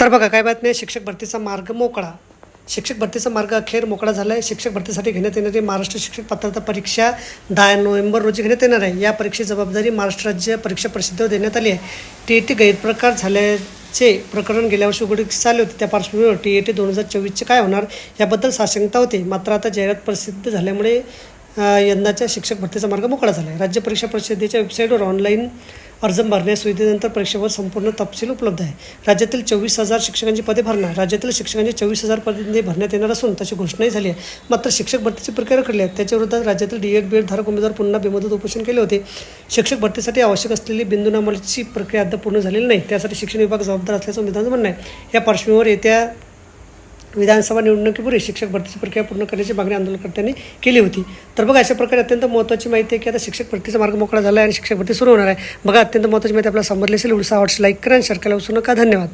तर बघा काय बातमी आहे? शिक्षक भरतीचा मार्ग मोकळा. शिक्षक भरतीचा मार्ग अखेर मोकळा झाला आहे शिक्षक भरतीसाठी घेण्यात येणारी महाराष्ट्र शिक्षक पात्रता परीक्षा दहा नोव्हेंबर रोजी घेण्यात येणार आहे. या परीक्षेची जबाबदारी महाराष्ट्र राज्य परीक्षा परिषदेवर देण्यात आली आहे. टी ई टी गैरप्रकार झाल्याचे प्रकरण गेल्या वर्षी उघडकीस आले होते. त्या पार्श्वभूमीवर टी ई टी दोन हजार चोवीसचे काय होणार याबद्दल साशंकता होती. मात्र आता जाहिरात प्रसिद्ध झाल्यामुळे यंदाच्या शिक्षक भरतीचा मार्ग मोकळा झाला आहे राज्य परीक्षा परिषदेच्या वेबसाईटवर ऑनलाईन अर्ज भरण्यास सुविधेनंतर परीक्षेवर संपूर्ण तपशील उपलब्ध आहे. राज्यातील चोवीस हजार शिक्षकांची पदे भरणार राज्यातील शिक्षकांची चोवीस हजार पदे भरण्यात येणार असून तशी घोषणाही झाली आहे. मात्र शिक्षक भरतीची प्रक्रिया रखडली आहे. त्याच्या विरोधात राज्यातील डी एड बी एड धारक उमेदवार पुन्हा बेमुदत उपोषण केले होते. शिक्षक भरतीसाठी आवश्यक असलेली बिंदूनामाची प्रक्रिया अद्याप पूर्ण झालेली नाही. त्यासाठी शिक्षण विभाग जबाबदार असल्याचं उमेदवारांचं म्हणणं आहे. या पार्श्वभूमीवर येत्या विधानसभा निवडणुकीपूर्वी शिक्षक भरतीची प्रक्रिया पूर्ण करण्याची मागणी आंदोलनकर्त्यांनी केली होती. तर बघा अशा प्रकारे अत्यंत महत्त्वाची माहिती आहे की आता शिक्षक भरतीचा मार्ग मोकळा झाला आहे आणि शिक्षक भरती सुरू होणार आहे. बघा अत्यंत महत्त्वाची माहिती आपल्याला समजली असेल उडसा आवडशी लाईक करा आणि शेअर करायला विसरू नका. धन्यवाद.